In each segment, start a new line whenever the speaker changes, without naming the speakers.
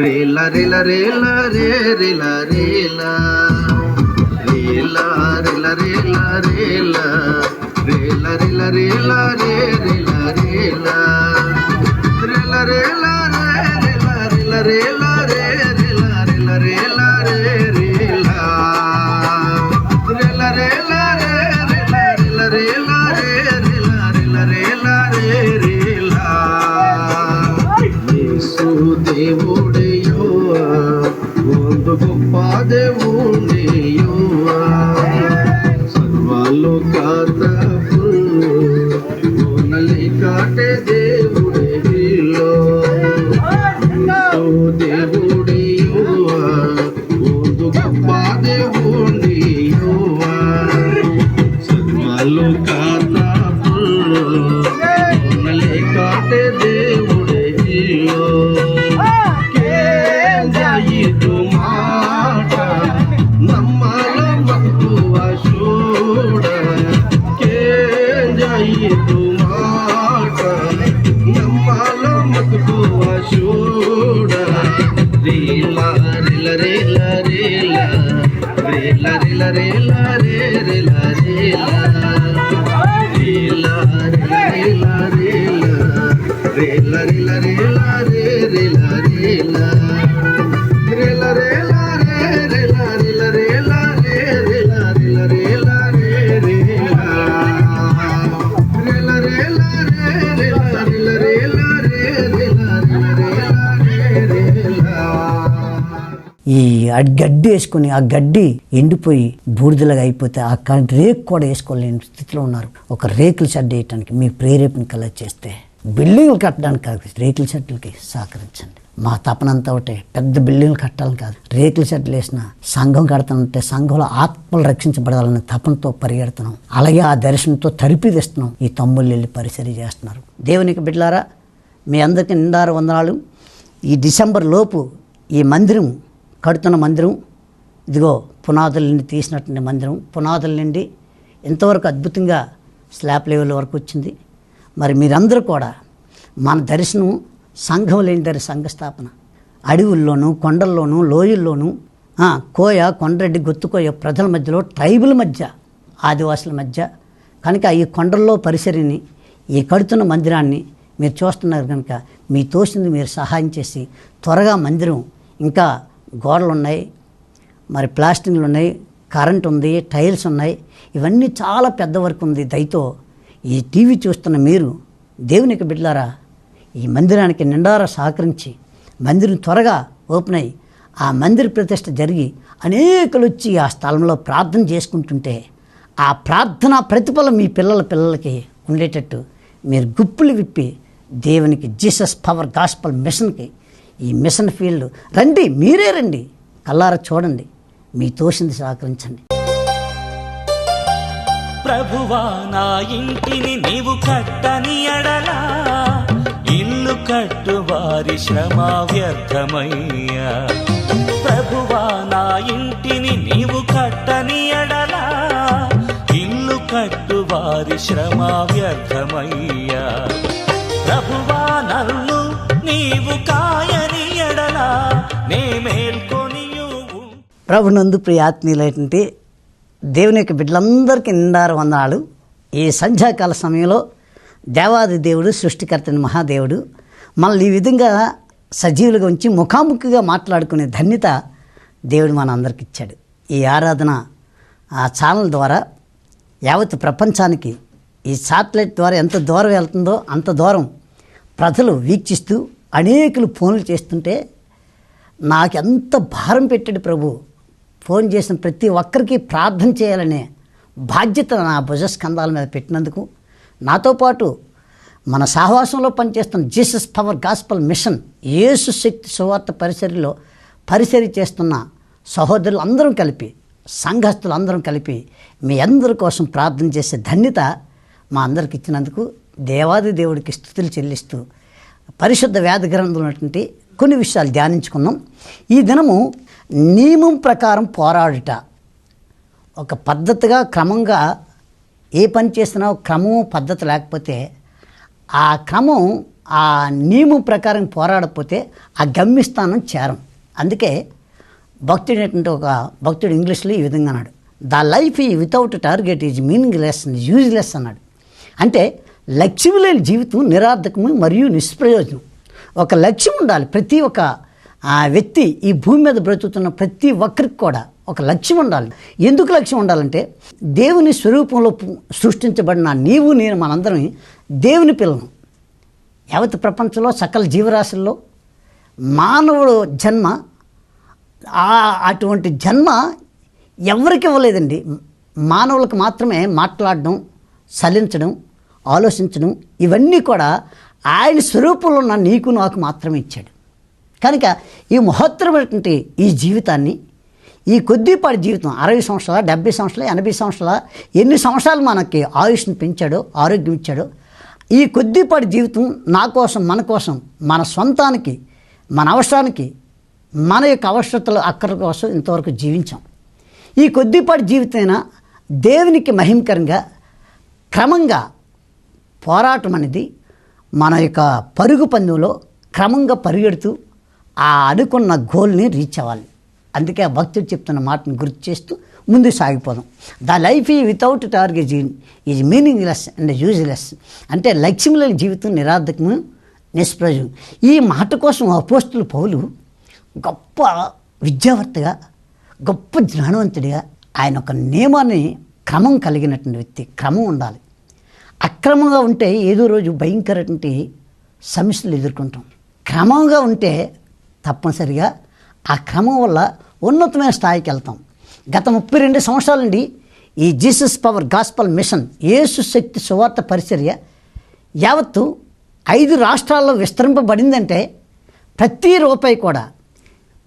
రేల రేల రేల రే రేల రేల. రేల రేల రేల రేల. రేల రేల రేల రే రేల రేల. రేల రేల రే రేల రేల రేల.
lari lari గడ్డి వేసుకుని ఆ గడ్డి ఎండిపోయి బూడిదలాగా అయిపోతే ఆ క- రేకు కూడా వేసుకోలేని స్థితిలో ఉన్నారు. ఒక రేకుల షెడ్ వేయటానికి మీ ప్రేరేపణ కలెక్ట్ చేస్తే బిల్డింగ్లు కట్టడానికి కాదు రేకుల షెడ్లకి సహకరించండి. మా తపనంతా ఒకటే పెద్ద బిల్డింగ్లు కట్టాలని కాదు. రేకుల షెడ్లు వేసిన సంఘం కడతానంటే సంఘంలో ఆత్మలు రక్షించబడాలనే తపనతో పరిగెడుతున్నాం. అలాగే ఆ దర్శనంతో తరిపిదిస్తున్నాం ఈ తమ్ముళ్ళు వెళ్ళి పరిసరి చేస్తున్నారు. దేవునికి బిడ్డలారా మీ అందరికీ నిండారు వందనాలు. ఈ డిసెంబర్ లోపు ఈ మందిరం కడుతున్న మందిరం ఇదిగో పునాదుల నుండి తీసినటువంటి మందిరం. పునాదుల నుండి ఎంతవరకు అద్భుతంగా స్లాబ్ లెవెల్ వరకు వచ్చింది. మరి మీరందరూ కూడా మన దర్శనం సంఘం లేని దరి సంఘ స్థాపన. అడవుల్లోనూ కొండల్లోనూ లోయల్లోనూ కోయ కొండరెడ్డి గొత్తుకోయ ప్రజల మధ్యలో ట్రైబుల్ మధ్య ఆదివాసుల మధ్య కనుక ఈ కొండల్లో పరిసరిని ఈ కడుతున్న మందిరాన్ని మీరు చూస్తున్నారు కనుక మీ తోసింది మీరు సహాయం చేసి త్వరగా మందిరం ఇంకా గోడలు ఉన్నాయి మరి ప్లాస్టింగ్లు ఉన్నాయి కరెంట్ ఉంది టైల్స్ ఉన్నాయి ఇవన్నీ చాలా పెద్ద వర్క్ ఉంది దయతో ఈ టీవీ చూస్తున్న మీరు దేవునికి బిడ్డలారా ఈ మందిరానికి నిండారా సహకరించి మందిరం త్వరగా ఓపెన్ అయ్యి ఆ మందిర ప్రతిష్ట జరిగి అనేకలు వచ్చి ఆ స్థలంలో ప్రార్థన చేసుకుంటుంటే ఆ ప్రార్థన ప్రతిఫలం మీ పిల్లల పిల్లలకి ఉండేటట్టు మీరు గుప్పులు విప్పి దేవునికి జీసస్ పవర్ గాస్పల్ మిషన్కి ఈ మిషన్ ఫీల్డ్ రండి మీరే రండి. కల్లార చూడండి మీ తోసింది సహకరించండి.
ప్రభువా నా ఇంటిని నీవు కట్టని ఎడలా ఇల్లు కట్టు వారి శ్రమ వ్యర్థమయ్యా. ప్రభువా నా ఇంటిని నీవు కట్టని ఎడలా ఇల్లు కట్టు కట్టు వారి శ్రమ వ్యర్థమయ్యా. ప్రభువా నన్ను నీవు కాయని ఎడలా నే మేల్కొని
ప్రభునందు ప్రియాత్మీయులైనటువంటి దేవుని యొక్క బిడ్డలందరికీ నిండారు వందనాలు. ఈ సంధ్యాకాల సమయంలో దేవాది దేవుడు సృష్టికర్తని మహాదేవుడు మనల్ని ఈ విధంగా సజీవులుగా ఉంచి ముఖాముఖిగా మాట్లాడుకునే ధన్యత దేవుడు మన అందరికి ఇచ్చాడు. ఈ ఆరాధన ఆ ఛానల్ ద్వారా యావత్ ప్రపంచానికి ఈ శాటిలైట్ ద్వారా ఎంత దూరం వెళ్తుందో అంత దూరం ప్రజలు వీక్షిస్తూ అనేకులు ఫోన్లు చేస్తుంటే నాకెంత భారం పెట్టాడు ప్రభు. ఫోన్ చేసిన ప్రతి ఒక్కరికి ప్రార్థన చేయాలనే బాధ్యత నా భుజస్కంధాల మీద పెట్టినందుకు నాతో పాటు మన సహవాసంలో పనిచేస్తున్న Jesus Power Gospel Mission Yesu శక్తి సువార్త పరిసరిలో పరిసరి చేస్తున్న సహోదరులు అందరం కలిపి సంఘస్థులు అందరం కలిపి మీ అందరి కోసం ప్రార్థన చేసే ధన్యత మా అందరికి ఇచ్చినందుకు దేవాది దేవుడికి స్థుతులు చెల్లిస్తూ పరిశుద్ధ వ్యాధి గ్రంథంలో ఉన్నటువంటి కొన్ని విషయాలు ధ్యానించుకుందాం. ఈ దినము నియమం ప్రకారం పోరాడుట. ఒక పద్ధతిగా క్రమంగా ఏ పని చేసినా క్రమం పద్ధతి లేకపోతే ఆ క్రమం ఆ నియమం ప్రకారం పోరాడకపోతే ఆ గమ్యస్థానం చేరం. అందుకే భక్తుడు ఏంటంటే ఒక భక్తుడు ఇంగ్లీష్లో ఈ విధంగా అన్నాడు. The life is without target is meaningless useless అన్నాడు. అంటే లక్ష్యం లేని జీవితం నిరార్థకము మరియు నిష్ప్రయోజనం. ఒక లక్ష్యం ఉండాలి. ప్రతి ఒక్క ఆ వ్యక్తి ఈ భూమి మీద బ్రతుకుతున్న ప్రతి ఒక్కరికి కూడా ఒక లక్ష్యం ఉండాలి. ఎందుకు లక్ష్యం ఉండాలంటే దేవుని స్వరూపంలో సృష్టించబడిన నీవు నేను మనందరం దేవుని పిల్లను యావత్ ప్రపంచంలో సకల జీవరాశుల్లో మానవుడు జన్మ అటువంటి జన్మ ఎవరికి ఇవ్వలేదండి. మానవులకు మాత్రమే మాట్లాడడం చలించడం ఆలోచించడం ఇవన్నీ కూడా ఆయన స్వరూపంలో ఉన్న నీకు నాకు మాత్రమే ఇచ్చాడు. కనుక ఈ మహత్తరమైనటువంటి ఈ జీవితాన్ని ఈ కొద్దిపాటి జీవితం అరవై సంవత్సరాల డెబ్బై సంవత్సరాలు ఎనభై సంవత్సరాల ఎన్ని సంవత్సరాలు మనకి ఆయుష్ని పెంచాడో ఆరోగ్యం ఇచ్చాడో ఈ కొద్దిపాటి జీవితం నా కోసం మన కోసం మన సొంతానికి మన అవసరానికి మన యొక్క అవసరతలు అక్కల కోసం ఇంతవరకు జీవించాం. ఈ కొద్దిపాటి జీవితమైనా దేవునికి మహిమకరంగా క్రమంగా పోరాటం అనేది మన యొక్క పరుగు పందెంలో క్రమంగా పరిగెడుతూ ఆ అనుకున్న గోల్ని రీచ్ అవ్వాలి. అందుకే ఆ భక్తుడు చెప్తున్న మాటను గుర్తు చేస్తూ ముందుకు సాగిపోదాం. The life is without target is meaningless and useless అంటే లక్ష్యం లేని జీవితం నిరాధకము నిష్ప్రయోజనం. ఈ మాట కోసం అపోస్తులు పౌలు గొప్ప విద్యావర్తగా గొప్ప జ్ఞానవంతుడిగా ఆయన ఒక నియమాన్ని క్రమం కలిగినటువంటి వ్యక్తి క్రమం ఉండాలి. అక్రమంగా ఉంటే ఏదో రోజు భయంకరటువంటి సమస్యలు ఎదుర్కొంటాం. క్రమంగా ఉంటే తప్పనిసరిగా ఆ క్రమం వల్ల ఉన్నతమైన స్థాయికి వెళ్తాం. గత ముప్పై రెండు సంవత్సరాల నుండి ఈ Jesus Power Gospel Mission Yesu శక్తి సువార్త పరిచర్య యావత్తు ఐదు రాష్ట్రాల్లో విస్తరింపబడిందంటే ప్రతి రూపాయి కూడా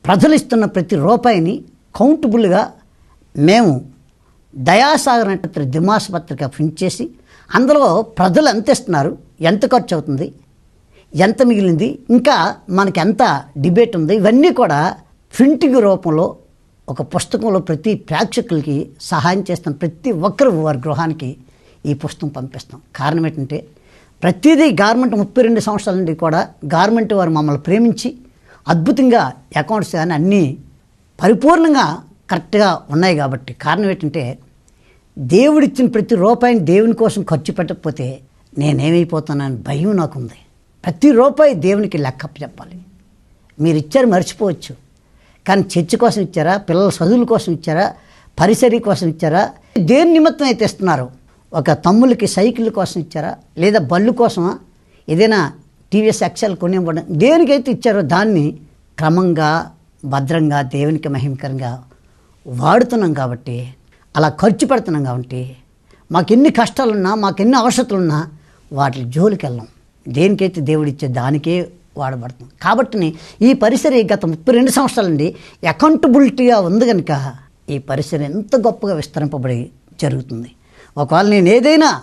ప్రజలు ఇస్తున్న ప్రతి రూపాయిని కౌంటబుల్గా మేము దయాసాగర్ అంటే దిమాస పత్రిక ప్రింట్ చేసి అందులో ప్రజలు ఎంత ఇస్తున్నారు? ఎంత ఖర్చు అవుతుంది? ఎంత మిగిలింది? ఇంకా మనకి ఎంత డిబేట్ ఉంది? ఇవన్నీ కూడా ప్రింటింగ్ రూపంలో ఒక పుస్తకంలో ప్రతి ప్రేక్షకులకి సహాయం చేస్తాం ప్రతి ఒక్కరు వారి గృహానికి ఈ పుస్తకం పంపిస్తాం. కారణం ఏంటంటే ప్రతిదీ గవర్నమెంట్ ముప్పై రెండు సంవత్సరాల నుండి కూడా గవర్నమెంట్ వారు మమ్మల్ని ప్రేమించి అద్భుతంగా అకౌంట్స్ కానీ అన్నీ పరిపూర్ణంగా కరెక్ట్గా ఉన్నాయి కాబట్టి. కారణం ఏంటంటే దేవుడిచ్చిన ప్రతి రూపాయిని దేవుని కోసం ఖర్చు పెట్టకపోతే నేనేమైపోతానని భయం నాకుంది. ప్రతి రూపాయి దేవునికి లెక్క చెప్పాలి. మీరు ఇచ్చారు మర్చిపోవచ్చు. కానీ చర్చి కోసం ఇచ్చారా? పిల్లల చదువుల కోసం ఇచ్చారా? పరిసరి కోసం ఇచ్చారా? దేని నిమిత్తం అయితే ఇస్తున్నారు? ఒక తమ్ములకి సైకిల్ కోసం ఇచ్చారా? లేదా బళ్ళు కోసమా? ఏదైనా టీవీఎస్ ఎక్సెల్ కొనివ్వడం దేనికైతే ఇచ్చారో దాన్ని క్రమంగా భద్రంగా దేవునికి మహిమకరంగా వాడుతున్నాం కాబట్టి అలా ఖర్చు పెడుతున్నాం కాబట్టి మాకు ఎన్ని కష్టాలున్నా మాకు ఎన్ని అవసరతలున్నా వాటి జోలికి వెళ్ళాం దేనికైతే దేవుడిచ్చే దానికే వాడబడుతుంది కాబట్టి ఈ పరిసర గత ముప్పై రెండు సంవత్సరాల నుండి అకౌంటబిలిటీగా ఉంది కనుక ఈ పరిసర ఎంత గొప్పగా విస్తరింపబడి జరుగుతుంది. ఒకవేళ నేను ఏదైనా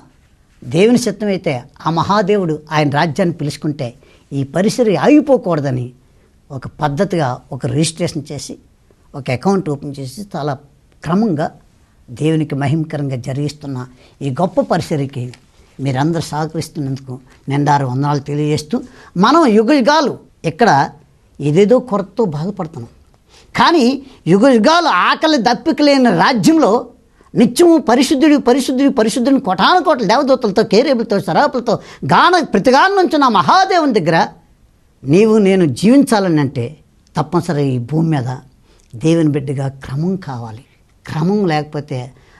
దేవుని చిత్తమైతే ఆ మహాదేవుడు ఆయన రాజ్యాన్ని పిలుచుకుంటే ఈ పరిసర ఆగిపోకూడదని ఒక పద్ధతిగా ఒక రిజిస్ట్రేషన్ చేసి ఒక అకౌంట్ ఓపెన్ చేసి చాలా క్రమంగా దేవునికి మహిమకరంగా జరిగిస్తున్న ఈ గొప్ప పరిసరికి మీరందరూ సహకరిస్తున్నందుకు నిండారు వందనాలు తెలియజేస్తూ మనం యుగయుగాలు ఇక్కడ ఏదేదో కొరతతో బాధపడుతున్నాం. కానీ యుగయుగాలు ఆకలి దప్పికలేని రాజ్యంలో నిత్యము పరిశుద్ధుడి పరిశుద్ధుడి పరిశుద్ధుని కోటాన కోట్ల దేవదూతలతో కేరేబులతో సరాపులతో గాన ప్రతిగాన నుంచి నా మహాదేవుని దగ్గర నీవు నేను జీవించాలని అంటే తప్పనిసరి ఈ భూమి మీద దేవుని బిడ్డగా క్రమం కావాలి. క్రమం లేకపోతే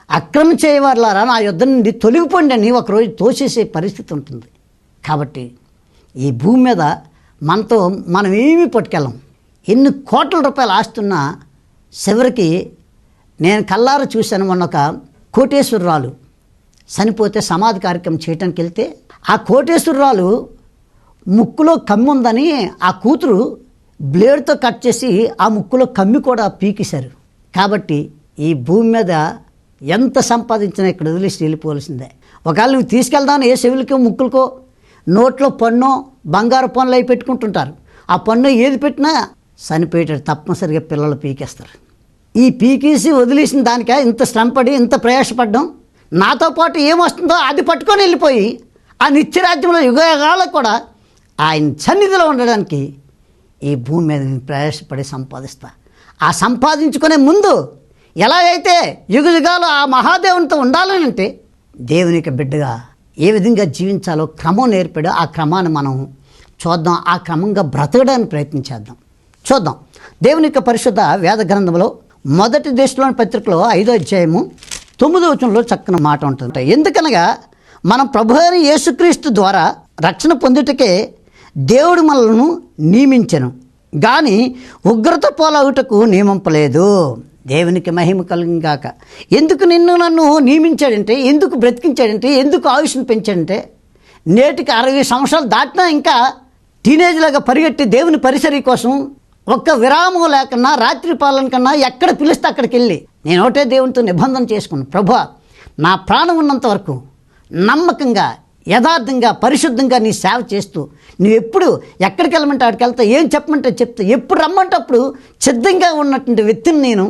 అక్రమం చేయవారులారా నా యుద్ధం నుండి తొలగిపోండి అని ఒకరోజు తోసేసే పరిస్థితి ఉంటుంది. కాబట్టి ఈ భూమి మీద మనతో మనం ఏమీ పట్టుకెళ్ళం. ఎన్ని కోట్ల రూపాయలు ఆస్తున్నా చివరికి నేను కల్లారు చూశాను మొన్న ఒక కోటేశ్వరరాలు చనిపోతే సమాధి కార్యక్రమం చేయటానికి వెళ్తే ఆ కోటేశ్వరరాలు ముక్కులో కమ్మి ఉందని ఆ కూతురు బ్లేడ్తో కట్ చేసి ఆ ముక్కులో కమ్మి కూడా పీకేశారు. కాబట్టి ఈ భూమి మీద ఎంత సంపాదించినా ఇక్కడ వదిలేసి వెళ్ళిపోవలసిందే. ఒకవేళ నువ్వు తీసుకెళ్దామని ఏ చెవులకో ముక్కులకో నోట్లో పన్ను బంగారు పనులు అవి పెట్టుకుంటుంటారు. ఆ పన్ను ఏది పెట్టినా చనిపోయేటట్టు తప్పనిసరిగా పిల్లలు పీకేస్తారు. ఈ పీకేసి వదిలేసిన దానికే ఇంత శ్రమపడి ఇంత ప్రయాసపడ్డం నాతో పాటు ఏమొస్తుందో అది పట్టుకొని వెళ్ళిపోయి ఆ నిత్యరాజ్యంలో యుగయుగాలకు కూడా ఆయన సన్నిధిలో ఉండడానికి ఈ భూమి మీద నేను ప్రయాసపడి సంపాదిస్తా. ఆ సంపాదించుకునే ముందు ఎలాగైతే యుగ యుగాలు ఆ మహాదేవునితో ఉండాలని అంటే దేవునికి బిడ్డగా ఏ విధంగా జీవించాలో క్రమం నేర్పాడో ఆ క్రమాన్ని మనం చూద్దాం ఆ క్రమంగా బ్రతకడానికి ప్రయత్నించేద్దాం చూద్దాం. దేవుని యొక్క పరిశుద్ధ వేద గ్రంథంలో మొదటి దేశంలోని పత్రికలో ఐదో అధ్యాయము తొమ్మిదో వచనంలో చక్కని మాట ఉంటుంది. ఎందుకనగా మనం ప్రభు అయిన యేసుక్రీస్తు ద్వారా రక్షణ పొందుటకే దేవుడు మనలను నియమించను. కానీ ఉగ్రత పోలవుటకు నియమింపలేదు. దేవునికి మహిమ కలిగాక ఎందుకు నిన్ను నన్ను నియమించాడంటే ఎందుకు బ్రతికించాడంటే ఎందుకు ఆయుష్ను పెంచాడంటే నేటికి అరవై సంవత్సరాలు దాటినా ఇంకా టీనేజ్లాగా పరిగెట్టి దేవుని పరిసరి కోసం ఒక్క విరామం లేకన్నా రాత్రి పాలన కన్నా ఎక్కడ పిలిస్తే అక్కడికి వెళ్ళి నేను ఒకటే దేవునితో నిబంధన చేసుకున్నాను. ప్రభు నా ప్రాణం ఉన్నంత వరకు నమ్మకంగా యథార్థంగా పరిశుద్ధంగా నీ సేవ చేస్తూ నువ్వు ఎప్పుడు ఎక్కడికి వెళ్ళమంటే అక్కడికి వెళ్తా ఏం చెప్పమంటే చెప్తా ఎప్పుడు రమ్మంటే అప్పుడు సిద్ధంగా ఉన్నటువంటి వ్యక్తిని నేను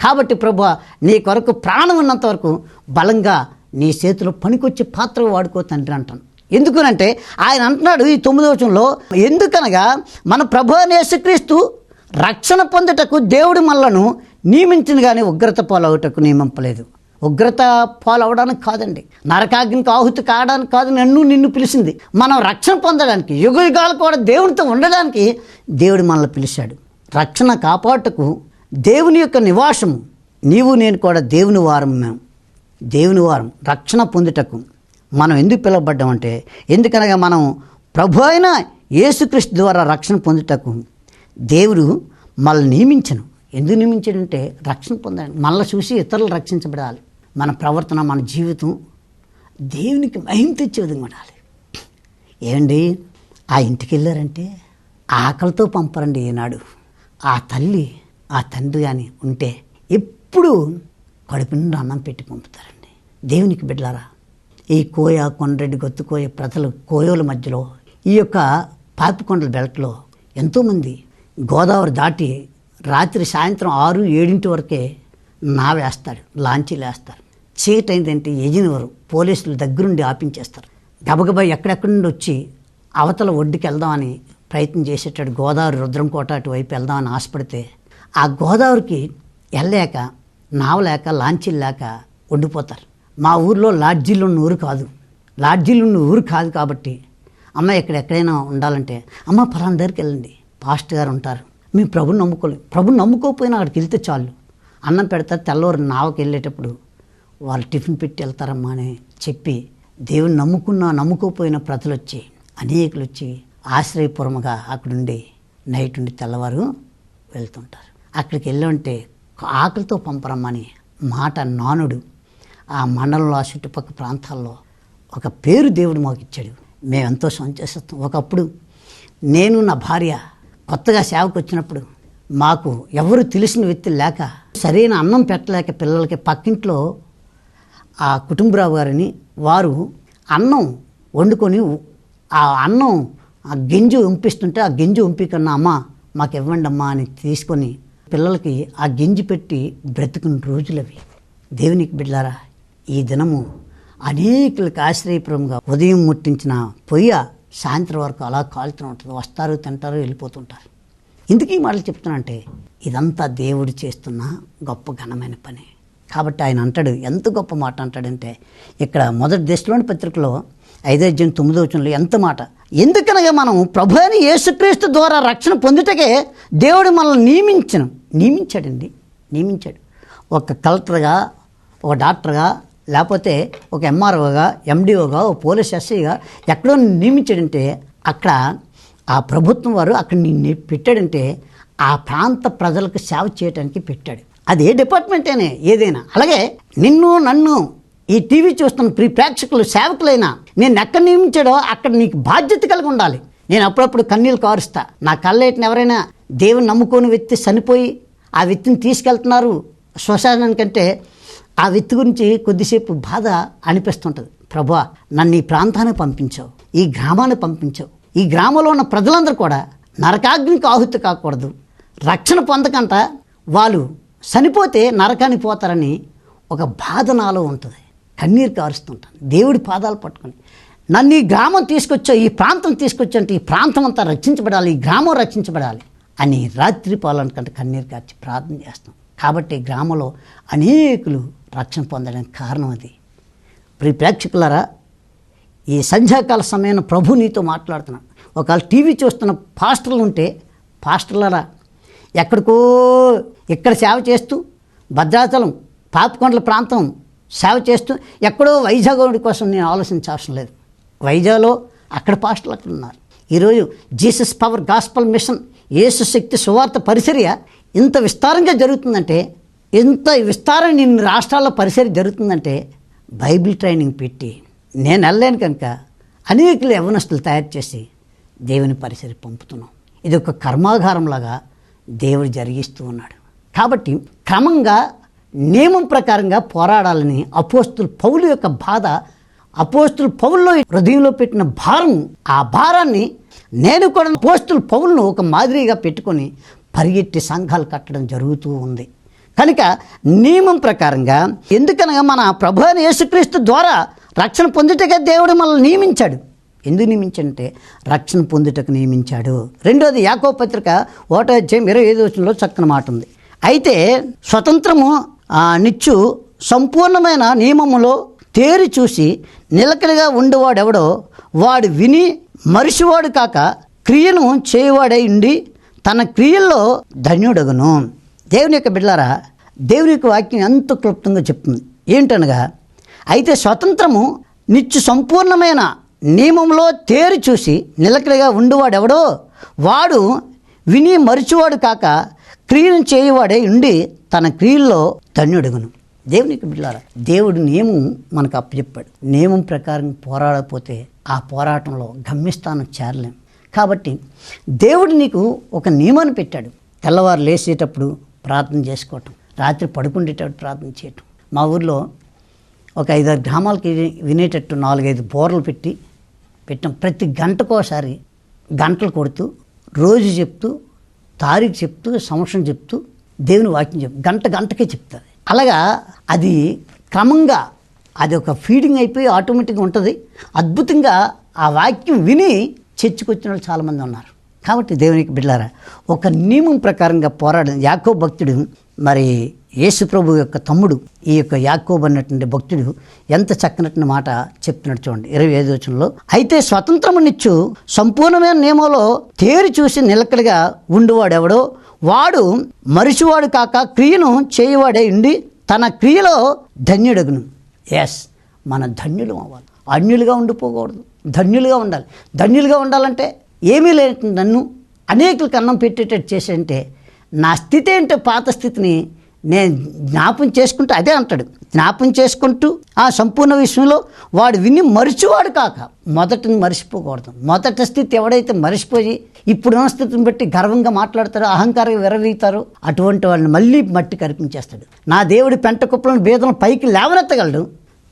కాబట్టి ప్రభు నీ కొరకు ప్రాణం ఉన్నంత వరకు బలంగా నీ చేతిలో పనికొచ్చే పాత్ర వాడుకో తండ్రి అంటాను. ఎందుకునంటే ఆయన అంటున్నాడు ఈ తొమ్మిదో వచనంలో ఎందుకనగా మన ప్రభు యేసుక్రీస్తు రక్షణ పొందుటకు దేవుడు మనలను నియమించిన కానీ ఉగ్రత పాలవుటకు నియమింపలేదు. ఉగ్రత పాలవడానికి కాదండి. నరకాగ్నికి ఆహుతి కావడానికి కాదు నన్ను నిన్ను పిలిచింది. మనం రక్షణ పొందడానికి యుగ యుగాలు కూడా దేవునితో ఉండడానికి దేవుడు మనల్ని పిలిచాడు. రక్షణ కాపాటకు దేవుని యొక్క నివాసం నీవు నేను కూడా దేవుని వారం మేము. దేవుని వారం. రక్షణ పొందుటకు మనం ఎందుకు పిలువబడ్డామంటే ఎందుకనగా మనం ప్రభు అయిన యేసుక్రీస్తు ద్వారా రక్షణ పొందుటకు దేవుడు మనల్ని నియమించను. ఎందుకు నియమించాడంటే రక్షణ పొందాలి. మనల్ని చూసి ఇతరులు రక్షించబడాలి. మన ప్రవర్తన మన జీవితం దేవునికి మహిమ తెచ్చే విధంగా ఉండాలి. ఏమండి? ఆ ఇంటికి వెళ్ళారంటే ఆకలితో పంపరండి ఈనాడు. ఆ తల్లి ఆ తండ్రి కానీ ఉంటే ఎప్పుడు కడుపు నుండి అన్నం పెట్టి పంపుతారండి. దేవునికి బిడ్డలారా ఈ కోయ కొండరెడ్డి గొత్తుకోయ ప్రజలు కోయోల మధ్యలో ఈ యొక్క పాపికొండల బెల్ట్లో ఎంతోమంది గోదావరి దాటి రాత్రి సాయంత్రం ఆరు ఏడింటి వరకే నావేస్తాడు లాంచీలు వేస్తారు చీకటి అయిందంటే యజనవరు పోలీసులు దగ్గరుండి ఆపించేస్తారు. గబగబా ఎక్కడెక్కడి నుండి వచ్చి అవతల ఒడ్డుకి వెళ్దామని ప్రయత్నం చేసేటాడు గోదావరి రుద్రంకోట అటువైపు వెళ్దామని ఆశపడితే ఆ గోదావరికి వెళ్ళలేక నావలేక లాంచీలు లేక ఉండిపోతారు. మా ఊర్లో లాడ్జీలు ఉన్న ఊరు కాదు. లాడ్జీలు ఉన్న ఊరు కాదు కాబట్టి అమ్మ ఇక్కడ ఎక్కడైనా ఉండాలంటే అమ్మ ఫలానా దగ్గరికి వెళ్ళండి. పాస్ట్ గారు ఉంటారు. మీ ప్రభుని నమ్ముకోలేదు ప్రభు నమ్ముకోకపోయినా అక్కడికి వెళ్తే చాలు. అన్నం పెడతారు తెల్లవారు నావకి వెళ్ళేటప్పుడు వాళ్ళు టిఫిన్ పెట్టి వెళ్తారమ్మా అని చెప్పి దేవుని నమ్ముకున్న నమ్ముకోపోయిన ప్రజలు వచ్చి అనేకులు వచ్చి ఆశ్రయపూర్వముగా అక్కడుండి నైట్ ఉండి తెల్లవారు వెళ్తుంటారు. అక్కడికి వెళ్ళుంటే ఆకలితో పంపరమ్మని మాట నానుడు ఆ మండలంలో ఆ చుట్టుపక్కల ప్రాంతాల్లో ఒక పేరు దేవుడు మాకు ఇచ్చాడు మేము ఎంతో సంచేస్తాం ఒకప్పుడు నేను నా భార్య కొత్తగా సేవకు వచ్చినప్పుడు మాకు ఎవరు తెలిసిన వ్యక్తి లేక సరైన అన్నం పెట్టలేక పిల్లలకి పక్కింట్లో ఆ కుటుంబరావు గారిని వారు అన్నం వండుకొని ఆ అన్నం ఆ గింజు ఉంపిస్తుంటే ఆ గింజు ఉంపికన్నా అమ్మ మాకు ఇవ్వండి అమ్మా అని తీసుకొని పిల్లలకి ఆ గింజి పెట్టి బ్రతుకుని రోజులు అవి దేవునికి బిడ్డారా ఈ దినము అనేకులకు ఆశ్రయపురంగా ఉదయం ముట్టించిన పొయ్య సాయంత్రం వరకు అలా కాలుతూ ఉంటుంది. వస్తారు తింటారు వెళ్ళిపోతుంటారు. ఎందుకు ఈ మాటలు చెప్తున్నానంటే ఇదంతా దేవుడు చేస్తున్న గొప్ప ఘనమైన పని. కాబట్టి ఆయన అంటాడు ఎంత గొప్ప మాట అంటాడంటే ఇక్కడ మొదటి దశలోని పత్రికలో ఐదో అధ్యాయం తొమ్మిదో వచనంలో ఎంత మాట? ఎందుకనగా మనం ప్రభు అని యేసుక్రీస్తు ద్వారా రక్షణ పొందుటకే దేవుడు మనల్ని నియమించను. నియమించాడండి. నియమించాడు. ఒక కలెక్టర్గా ఒక డాక్టర్గా లేకపోతే ఒక ఎంఆర్ఓగా ఎండిఓగా ఒక పోలీస్ ఎస్ఐగా ఎక్కడో నియమించాడంటే అక్కడ ఆ ప్రభుత్వం వారు అక్కడ నిన్ను పెట్టాడంటే ఆ ప్రాంత ప్రజలకు సేవ చేయడానికి పెట్టాడు. అది ఏ డిపార్ట్మెంట్ ఏదైనా. అలాగే నిన్ను నన్ను ఈ టీవీ చూస్తున్న ప్రీ ప్రేక్షకులు సేవకులైనా నేను ఎక్కడ నియమించాడో అక్కడ నీకు బాధ్యత కలిగి ఉండాలి. నేను అప్పుడప్పుడు కన్నీళ్ళు కారుస్తా. నా కళ్ళేటిని ఎవరైనా దేవుని నమ్ముకొని వ్యక్తి చనిపోయి ఆ వ్యక్తిని తీసుకెళ్తున్నారు శ్మశానానికంటే ఆ వ్యక్తి గురించి కొద్దిసేపు బాధ అనిపిస్తుంటుంది. ప్రభా నన్ను ఈ ప్రాంతానికి పంపించావు ఈ గ్రామాన్ని పంపించావు. ఈ గ్రామంలో ఉన్న ప్రజలందరూ కూడా నరకాగ్నికి ఆహుతి కాకూడదు. రక్షణ పొందకంట వాళ్ళు చనిపోతే నరకానికి పోతారని ఒక బాధ నాలో ఉంటుంది. కన్నీరు కారుస్తుంటాను. దేవుడి పాదాలు పట్టుకొని నన్ను ఈ గ్రామం తీసుకొచ్చా ఈ ప్రాంతం తీసుకొచ్చంటే ఈ ప్రాంతం అంతా రక్షించబడాలి ఈ గ్రామం రక్షించబడాలి అని రాత్రి పాలనకంటే కన్నీరు కార్చి ప్రార్థన చేస్తాం. కాబట్టి గ్రామంలో అనేకులు రక్షణ పొందడానికి కారణం అది. ప్రియ ప్రేక్షకులారా ఈ సంధ్యాకాల సమయంలో ప్రభు నీతో మాట్లాడుతున్నాను. ఒకవేళ టీవీ చూస్తున్న పాస్టర్లు ఉంటే పాస్టర్లరా ఎక్కడికో ఇక్కడ సేవ చేస్తూ భద్రాచలం పాపకొండల ప్రాంతం సేవ చేస్తూ ఎక్కడో వైజాగ్ కోసం నేను ఆలోచించాల్సిన లేదు. వైజాగ్లో అక్కడ పాస్టర్లు అక్కడ ఉన్నారు. ఈరోజు Jesus Power Gospel Mission Yesu శక్తి సువార్త పరిచర్య ఇంత విస్తారంగా జరుగుతుందంటే ఇంత విస్తారం ఇన్ని రాష్ట్రాల్లో పరిచర్య జరుగుతుందంటే బైబిల్ ట్రైనింగ్ పెట్టి నేను వెళ్ళలేను కనుక అనేకులు యవనస్తులు తయారు చేసి దేవుని పరిసరి పంపుతున్నాం. ఇది ఒక కర్మాగారంలాగా దేవుడు జరిగిస్తూ ఉన్నాడు. కాబట్టి క్రమంగా నియమం ప్రకారంగా పోరాడాలని అపోస్తులు పౌలు యొక్క బాధ అపోస్తుల పౌల్లో హృదయంలో పెట్టిన భారం ఆ భారాన్ని నేను కూడా అపోస్తుల పౌలను ఒక మాదిరిగా పెట్టుకొని పరిగెట్టి సంఘాలు కట్టడం జరుగుతూ ఉంది. కనుక నియమం ప్రకారంగా ఎందుకనగా మన ప్రభు యేసుక్రీస్తు ద్వారా రక్షణ పొందుటగా దేవుడు మనల్ని నియమించాడు. ఎందుకు నియమించంటే రక్షణ పొందుటకు నియమించాడు. రెండోది యాకో పత్రిక ఓటో అధ్యాయం ఇరవై ఐదు వచ్చినలో చక్కని మాట ఉంది. అయితే స్వతంత్రము నిచ్చు సంపూర్ణమైన నియమములో తేరి చూసి నిలకడగా ఉండేవాడెవడో వాడు విని మరిసివాడు కాక క్రియను చేయవాడై ఉండి తన క్రియల్లో ధన్యుడగను. దేవుని యొక్క బిడ్డారా దేవుని యొక్క వాక్యం ఎంతో క్లుప్తంగా చెప్తుంది. ఏంటనగా అయితే స్వతంత్రము నిత్య సంపూర్ణమైన నియమంలో తేరి చూసి నిలకడగా ఉండువాడెవడో వాడు విని మరిచివాడు కాక క్రియను చేయవాడే ఉండి తన క్రియల్లో ధన్యుడుగును. దేవునికి బిడ్డారా దేవుడు నియమం మనకు అప్పచెప్పాడు. నియమం ప్రకారం పోరాడకపోతే ఆ పోరాటంలో గమ్యస్థానం చేరలేం. కాబట్టి దేవుడు నీకు ఒక నియమాన్ని పెట్టాడు. తెల్లవారు లేచేటప్పుడు ప్రార్థన చేసుకోవటం రాత్రి పడుకుండేటప్పుడు ప్రార్థన చేయటం. మా ఊర్లో ఒక ఐదారు గ్రామాలకి వినేటట్టు నాలుగైదు బోర్లు పెట్టి పెట్టాం. ప్రతి గంటకోసారి గంటలు కొడుతూ రోజు చెప్తూ తారీఖు చెప్తూ సంవత్సరం చెప్తూ దేవుని వాక్యం చెప్తూ గంట గంటకే చెప్తుంది అలాగా అది క్రమంగా అది ఒక ఫీడింగ్ అయిపోయి ఆటోమేటిక్గా ఉంటుంది. అద్భుతంగా ఆ వాక్యం విని చర్చకొచ్చిన వాళ్ళు చాలామంది ఉన్నారు. కాబట్టి దేవునికి బిడ్డారా ఒక నియమం ప్రకారంగా పోరాడిన యాకో భక్తుడు మరి యేసు ప్రభు యొక్క తమ్ముడు ఈ యొక్క యాకోబ్ అన్నటువంటి భక్తుడు ఎంత చక్కనటువంటి మాట చెప్తున్నాడు చూడండి. ఇరవై ఐదు వచనంలో అయితే స్వతంత్రమునిచ్చు సంపూర్ణమైన నియమంలో తేరు చూసి నిలకడగా ఉండేవాడెవడో? వాడు మరిచివాడు కాక క్రియను చేయవాడే ఉండి తన క్రియలో ధన్యుడగును. ఎస్ మన ధన్యులు అవ్వాలి. అన్యులుగా ఉండిపోకూడదు. ధన్యులుగా ఉండాలి. ధన్యులుగా ఉండాలంటే ఏమీ లేదు నన్ను అనేకులకు అన్నం పెట్టేటట్టు చేసంటే నా స్థితి ఏంటో పాత స్థితిని నేను జ్ఞాపం చేసుకుంటూ అదే అంటాడు. జ్ఞాపం చేసుకుంటూ ఆ సంపూర్ణ విషయంలో వాడు విని మరిచివాడు కాక. మొదటిని మరిచిపోకూడదు. మొదటి స్థితి ఎవడైతే మరిచిపోయి ఇప్పుడున్న స్థితిని బట్టి గర్వంగా మాట్లాడతారో అహంకారంగా విరవీతారో అటువంటి వాళ్ళని మళ్ళీ మట్టి కనిపించేస్తాడు నా దేవుడి పెంట కుప్పలను భేదం పైకి లేవనెత్తగలడు.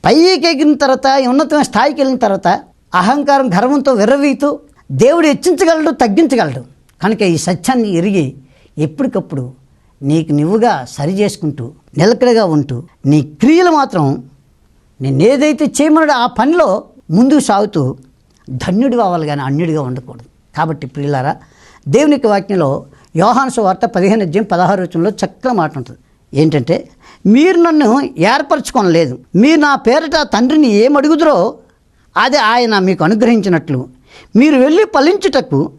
పైకి ఎగిరిన తర్వాత ఉన్నతమైన స్థాయికి వెళ్ళిన తర్వాత అహంకారం గర్వంతో విరవీతూ దేవుడు హెచ్చించగలడు తగ్గించగలడు. కనుక ఈ సత్యాన్ని ఎరిగి ఎప్పటికప్పుడు నీకు నువ్వుగా సరి చేసుకుంటూ నిలకడగా ఉంటూ నీ క్రియలు మాత్రం నేను ఏదైతే చేయమన్నాడో ఆ పనిలో ముందుకు సాగుతూ ధన్యుడు అవ్వాలి కానీ అన్యుడిగా ఉండకూడదు. కాబట్టి ప్రియులారా దేవుని వాక్యంలో యోహాను వార్త పదిహేను అధ్యయం పదహారు వచనంలో చక్కగా మాట ఉంటుంది. ఏంటంటే మీరు నన్ను ఏర్పరచుకోనలేదు. మీరు నా పేరిట తండ్రిని ఏం అది ఆయన మీకు అనుగ్రహించినట్లు. మీరు వెళ్ళి ఫలించుటకు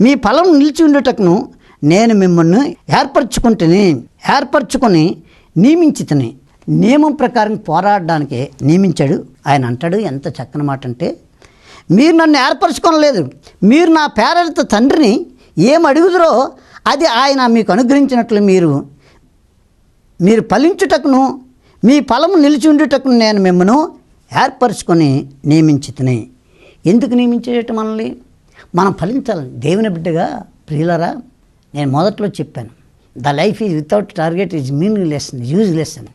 మీ ఫలం నిలిచి ఉండుటకును నేను మిమ్మల్ని ఏర్పరచుకుంటుని ఏర్పరచుకొని నియమించితని నియమం ప్రకారం పోరాడడానికి నియమించాడు. ఆయన అంటాడు ఎంత చక్కని మాట అంటే మీరు నన్ను ఏర్పరచుకోనలేదు. మీరు నా పేరెంత తండ్రిని ఏం అడుగుదరో అది ఆయన మీకు అనుగ్రహించినట్లు మీరు మీరు ఫలించుటకును మీ ఫలము నిలిచి ఉండుటకును నేను మిమ్మను ఏర్పరచుకొని నియమించితిని ఎందుకు నియమించేట మనల్ని? మనం ఫలించాలి. దేవుని బిడ్డగా ప్రియులరా నేను మొదట్లో చెప్పాను the life is without target is meaningless useless అని.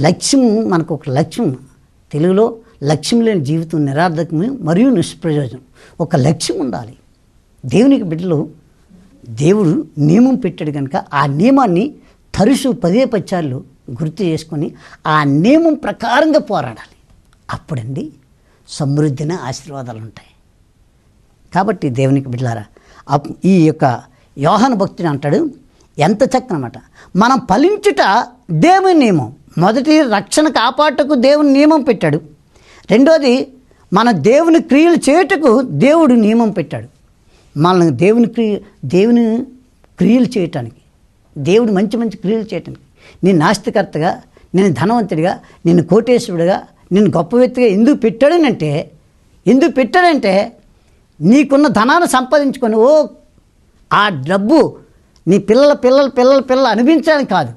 లక్ష్యం మనకు ఒక లక్ష్యం తెలుగులో లక్ష్యం లేని జీవితం నిరార్థకము మరియు నిష్ప్రయోజనం. ఒక లక్ష్యం ఉండాలి. దేవునికి బిడ్డలు దేవుడు నియమం పెట్టాడు కనుక ఆ నియమాన్ని తరచు పదే పచ్చార్లు గుర్తు చేసుకొని ఆ నియమం ప్రకారంగా పోరాడాలి. అప్పుడండి సమృద్ధిన ఆశీర్వాదాలు ఉంటాయి. కాబట్టి దేవునికి బిడ్డలారా అప్- ఈ యొక్క యోహన భక్తుడు అంటాడు ఎంత చక్కనమాట. మనం ఫలించుట దేవుని నియమం. మొదటి రక్షణ కాపాటకు దేవుని నియమం పెట్టాడు. రెండోది మన దేవుని క్రియలు చేయుటకు దేవుడు నియమం పెట్టాడు. మనల్ని దేవుని క్రియ దేవుని క్రియలు చేయటానికి దేవుడు మంచి మంచి క్రియలు చేయటానికి. నేను నాస్తికర్తగా నేను ధనవంతుడిగా నేను కోటేశ్వరుడిగా నేను గొప్ప వ్యక్తిగా ఎందుకు పెట్టాడనంటే ఎందుకు పెట్టాడంటే నీకున్న ధనాన్ని సంపాదించుకొని ఓ ఆ డబ్బు నీ పిల్లల పిల్లల పిల్లల పిల్లలు అనిపించడానికి కాదు.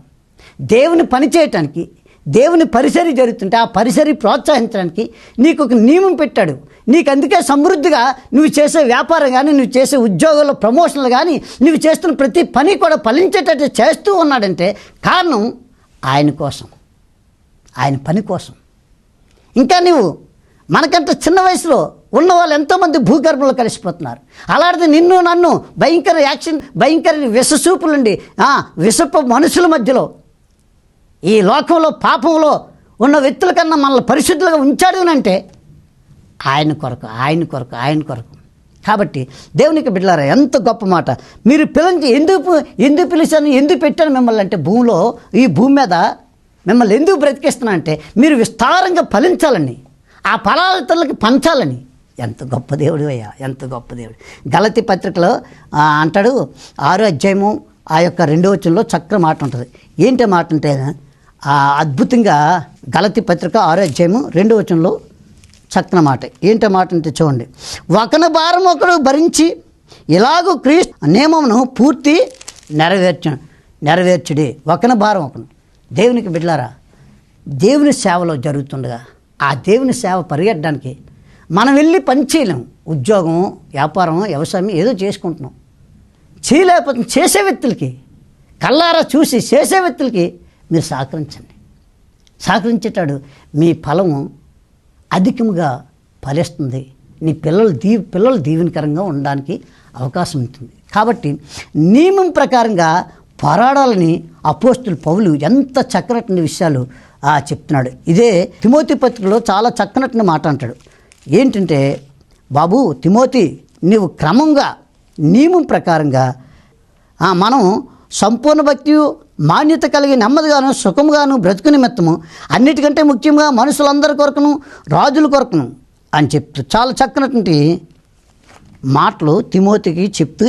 దేవుని పని చేయటానికి దేవుని పరిసరి జరుగుతుంటే ఆ పరిసరి ప్రోత్సహించడానికి నీకు ఒక నియమం పెట్టాడు. నీకు అందుకే సమృద్ధిగా నువ్వు చేసే వ్యాపారం కానీ నువ్వు చేసే ఉద్యోగంలో ప్రమోషన్లు కానీ నువ్వు చేస్తున్న ప్రతి పని కూడా ఫలించేటట్టు చేస్తూ ఉన్నాడంటే కారణం ఆయన కోసం. ఆయన పని కోసం. ఇంకా నువ్వు మనకంత చిన్న వయసులో ఉన్న వాళ్ళు ఎంతోమంది భూగర్భంలో కలిసిపోతున్నారు. అలాంటిది నిన్ను నన్ను భయంకర యాక్షన్ భయంకర విషసూపులుండి ఆ, విషపు మనుషుల మధ్యలో ఈ లోకంలో పాపంలో ఉన్న వ్యక్తుల కన్నా మనల్ని పరిశుద్ధులుగా ఉంచాడు అంటే ఆయన కొరకు ఆయన కొరకు ఆయన కొరకు. కాబట్టి దేవునికి బిడ్డలారా ఎంత గొప్ప మాట. మీరు పిలిచి ఎందుకు ఎందుకు పిలిచాను ఎందుకు పెట్టాను మిమ్మల్ని అంటే భూమిలో ఈ భూమి మీద మిమ్మల్ని ఎందుకు బ్రతికిస్తున్నా అంటే మీరు విస్తారంగా ఫలించాలని. ఆ ఫలాల ఇతరులకి పంచాలని. ఎంత గొప్ప దేవుడు అయ్యా ఎంత గొప్ప దేవుడు. గలతి పత్రికలో అంటాడు ఆరో అధ్యాయము ఆ యొక్క రెండో వచనంలో చక్ర మాట ఉంటుంది. ఏంటి మాట అంటే అద్భుతంగా గలతి పత్రిక ఆరో అధ్యాయము రెండో వచనంలో చక్కన మాట. ఏంటో మాట అంటే చూడండి. ఒకన భారం ఒకడు భరించి ఇలాగూ క్రీస్తు నియమమును పూర్తి నెరవేర్చు నెరవేర్చుడి. ఒకన భారం ఒకను దేవునికి బిడ్డలారా దేవుని సేవలో జరుగుతుండగా ఆ దేవుని సేవ పరిగెట్టడానికి మనం వెళ్ళి పని చేయలేము ఉద్యోగం వ్యాపారం వ్యవసాయం ఏదో చేసుకుంటున్నాం. చేయలేకపోతే చేసే వ్యక్తులకి కల్లారా చూసి చేసే వ్యక్తులకి మీరు సహకరించండి. సహకరించేటాడు మీ ఫలము అధికముగా ఫలిస్తుంది. నీ పిల్లలు దీ పిల్లలు దీవెనకరంగా ఉండడానికి అవకాశం ఉంటుంది. కాబట్టి నియమం ప్రకారంగా పోరాడాలని అపోస్తులు పౌలు ఎంత చక్కనటువంటి విషయాలు చెప్తున్నాడు. ఇదే తిమోతి పత్రికలో చాలా చక్కనటువంటి మాట అంటాడు. ఏంటంటే బాబు తిమోతి నీవు క్రమంగా నియమం ప్రకారంగా మనం సంపూర్ణ భక్తి మాన్యత కలిగి నెమ్మదిగాను సుఖముగాను బ్రతుకు నిమిత్తము అన్నిటికంటే ముఖ్యంగా మనుషులందరి కొరకును రాజుల కొరకును అని చెప్తూ చాలా చక్కనటువంటి మాటలు తిమోతికి చెప్తూ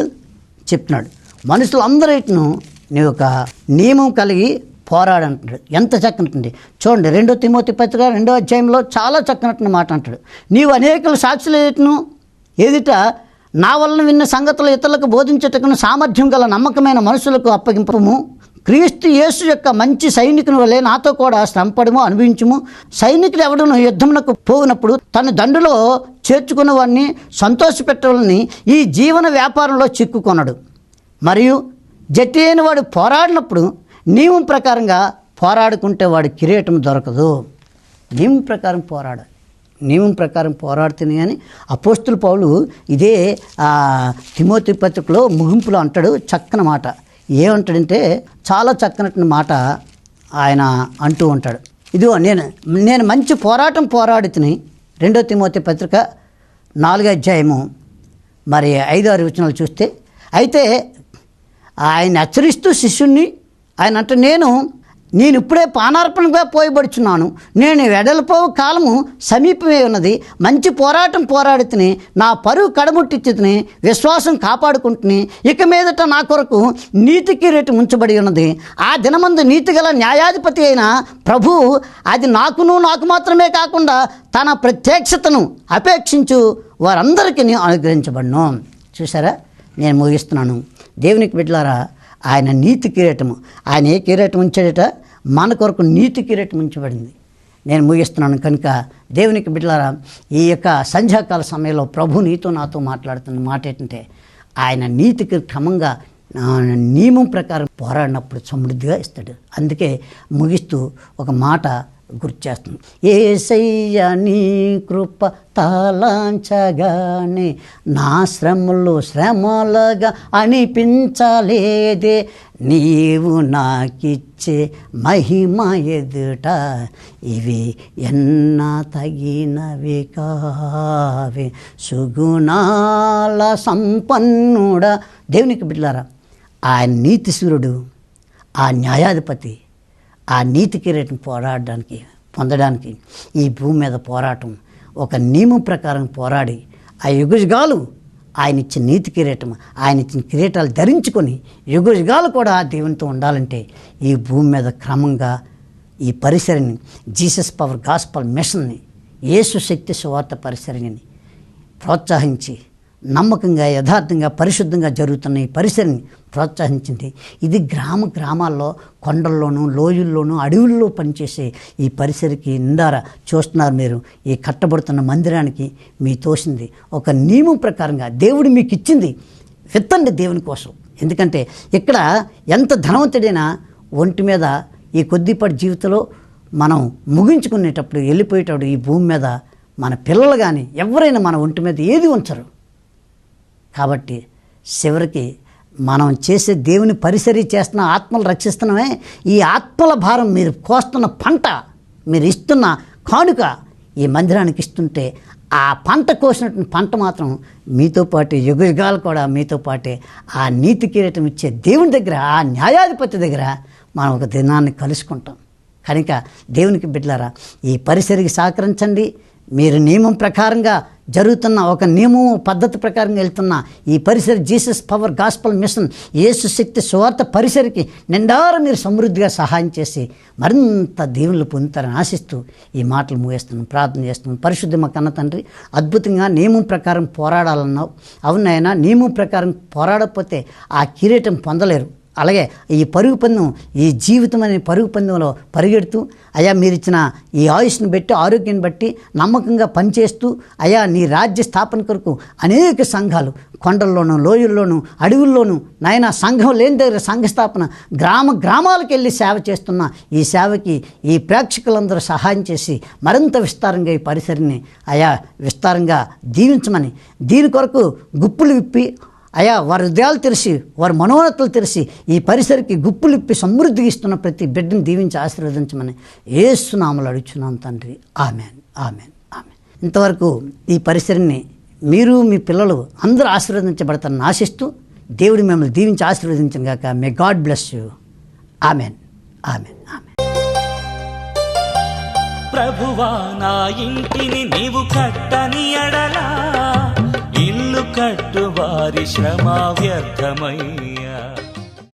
చెప్తున్నాడు. మనుషులందరిటిను నీ ఒక నియమం కలిగి పోరాడంటాడు ఎంత చక్కనటువంటి చూడండి రెండో తిమోతి పత్రిక రెండో అధ్యాయంలో చాలా చక్కనటువంటి మాట అంటాడు. నీవు అనేకలు సాక్షులు ఏటును ఎదుట నా వలన విన్న సంగతులు ఇతరులకు బోధించటకును సామర్థ్యం గల నమ్మకమైన మనుషులకు అప్పగింపము క్రీస్తు యేసు యొక్క మంచి సైనికుని వలె నాతో కూడా శ్రమపడము అనుభవించుము. సైనికుడు ఎవడను యుద్ధమునకు పోయినప్పుడు తన దండులో చేర్చుకున్న వాడిని సంతోషపెట్టవాలని ఈ జీవన వ్యాపారంలో చిక్కుకొనడు. మరియు జట్టి అయిన వాడు పోరాడినప్పుడు నియమం ప్రకారంగా పోరాడుకుంటే వాడి కిరీటం దొరకదు. నియమం ప్రకారం పోరాడాలి నియమం ప్రకారం పోరాడుతుంది కానీ అపోస్తుల పౌలు ఇదే తిమోతి పత్రికలో ముగింపులో అంటాడు చక్కని మాట. ఏమంటాడంటే చాలా చక్కనటువంటి మాట ఆయన అంటూ ఉంటాడు. ఇదిగో నేను నేను మంచి పోరాటం పోరాడుతుని రెండో తిమోతి పత్రిక నాలుగో అధ్యాయము మరి ఐదో ఆరు వచనాలు చూస్తే అయితే ఆయన హెచ్చరిస్తూ శిష్యుణ్ణి ఆయన అంటే నేను నేను ఇప్పుడే పానార్పణగా పోయబడుచున్నాను. నేను వెడల్పోవు కాలము సమీపమే ఉన్నది. మంచి పోరాటం పోరాడుతుని నా పరువు కడముట్టించుతుని విశ్వాసం కాపాడుకుంటుని ఇక మీదట నా కొరకు నీతి కిరీటం ఉంచబడి ఉన్నది. ఆ దినమందు నీతి గల న్యాయాధిపతి అయిన ప్రభు అది నాకును నాకు మాత్రమే కాకుండా తన ప్రత్యక్షతను అపేక్షించు వారందరికీ అనుగ్రహించబడను. చూసారా నేను ముగిస్తున్నాను. దేవునికి బిడ్డలారా ఆయన నీతి కిరీటము. ఆయన ఏ కిరీటం ఉంచాడట? మన కొరకు నీతి కిరీటం ఉంచబడింది. నేను ముగిస్తున్నాను కనుక దేవునికి బిడ్డలారా ఈ యొక్క సంధ్యాకాల సమయంలో ప్రభు నీతో నాతో మాట్లాడుతున్న మాట ఏంటంటే ఆయన నీతికి క్రమంగా నియమం ప్రకారం పోరాడినప్పుడు సమృద్ధిగా ఇస్తాడు. అందుకే ముగిస్తూ ఒక మాట గుర్తు చేస్తుంది ఏసయ్య నీ కృప తలాంచగానే నా శ్రమలు శ్రమలుగా అనిపించలేదే. నీవు నాకిచ్చే మహిమ ఎదుట ఇవి ఎన్న తగినవి కావే. సుగుణాల సంపన్నుడా దేవునికి బిడ్లారా ఆ నీతిశూరుడు ఆ న్యాయాధిపతి ఆ నీతి కిరీటం పోరాడడానికి పొందడానికి ఈ భూమి మీద పోరాటం ఒక నియమం ప్రకారం పోరాడి ఆ యుగజుగాలు ఆయన ఇచ్చిన నీతి కిరీటం ఆయన ఇచ్చిన కిరీటాలు ధరించుకొని యుగజుగాలు కూడా ఆ దేవునితో ఉండాలంటే ఈ భూమి మీద క్రమంగా ఈ పరిసరని జీసస్ పవర్ గాస్పల్ మిషన్ని యేసు శక్తి సువార్త పరిసరని ప్రోత్సహించి నమ్మకంగా యథార్థంగా పరిశుద్ధంగా జరుగుతున్న ఈ పరిసరని ప్రోత్సహించింది. ఇది గ్రామ గ్రామాల్లో కొండల్లోనూ లోయల్లోనూ అడవుల్లో పనిచేసే ఈ పరిసరికి నిండార చూస్తున్నారు మీరు. ఈ కట్టబడుతున్న మందిరానికి మీ తోసింది. ఒక నియమం ప్రకారంగా దేవుడు మీకు ఇచ్చింది. విత్తండి దేవుని కోసం. ఎందుకంటే ఇక్కడ ఎంత ధనవంతుడైనా ఒంటి మీద ఈ కొద్దిపాటి జీవితంలో మనం ముగించుకునేటప్పుడు వెళ్ళిపోయేటప్పుడు ఈ భూమి మీద మన పిల్లలు కానీ ఎవరైనా మన ఒంటి మీద ఏది ఉంచరు. కాబట్టి చివరికి మనం చేసే దేవుని పరిసరి చేస్తున్న ఆత్మలు రక్షిస్తున్నామే. ఈ ఆత్మల భారం మీరు కోస్తున్న పంట మీరు ఇస్తున్న కానుక ఈ మందిరానికి ఇస్తుంటే ఆ పంట కోసినటువంటి పంట మాత్రం మీతో పాటు యుగయుగాలు కూడా మీతో పాటే ఆ నీతి కిరీటం ఇచ్చే దేవుని దగ్గర ఆ న్యాయాధిపతి దగ్గర మనం ఒక దినాన్ని కలుసుకుంటాం. కనుక దేవునికి బిడ్డలారా ఈ పరిసరికి సహకరించండి. మీరు నియమం ప్రకారంగా జరుగుతున్న ఒక నియమం పద్ధతి ప్రకారంగా వెళ్తున్న ఈ పరిసర Jesus Power Gospel Mission Yesu శక్తి స్వార్థ పరిసరికి నిండారు మీరు సమృద్ధిగా సహాయం చేసి మరింత దేవుళ్ళు పొందుతారని ఆశిస్తూ ఈ మాటలు ముగిస్తున్నాం ప్రార్థన చేస్తున్నాం. పరిశుద్ధి మా కన్న తండ్రి అద్భుతంగా నియమం ప్రకారం పోరాడాలన్నావు. అవునైనా నియమం ప్రకారం పోరాడకపోతే ఆ కిరీటం పొందలేరు. అలాగే ఈ పరుగు పందెం ఈ జీవితం అనే పరుగు పందెంలో పరిగెడుతూ అయా మీరు ఇచ్చిన ఈ ఆయుష్ని బట్టి ఆరోగ్యాన్ని బట్టి నమ్మకంగా పనిచేస్తూ అయా నీ రాజ్య స్థాపన కొరకు అనేక సంఘాలు కొండల్లోనూ లోయల్లోనూ అడవుల్లోనూ నాయన సంఘం లేని దగ్గర సంఘ స్థాపన గ్రామ గ్రామాలకు వెళ్ళి సేవ చేస్తున్న ఈ సేవకి ఈ ప్రేక్షకులందరూ సహాయం చేసి మరింత విస్తారంగా ఈ పరిసరిని అయా విస్తారంగా దీవించమని దీని కొరకు గుప్పులు విప్పి అయా వారి హృదయాలు తెరిచి వారి మనోన్నతలు తెరిచి ఈ పరిసరికి గుప్పులిప్పి సమృద్ధి సమృద్ధిగా ఇస్తున్న ప్రతి బిడ్డను దీవించి ఆశీర్వదించమని ఏసునామలు అడుగుచున్నాం తండ్రి. ఆమెన్. ఆమెన్. ఆమెన్. ఇంతవరకు ఈ పరిసరిని మీరు మీ పిల్లలు అందరూ ఆశీర్వదించబడతారని ఆశిస్తూ దేవుడు మిమ్మల్ని దీవించి ఆశీర్వదించను గాక. May God bless you amen. Amen. Amen.
ప్రభువా నా ఇంటిని నీవు కట్టని అడలా ఇల్లు కట్టు వారి శ్రమ వ్యర్థమయ్యా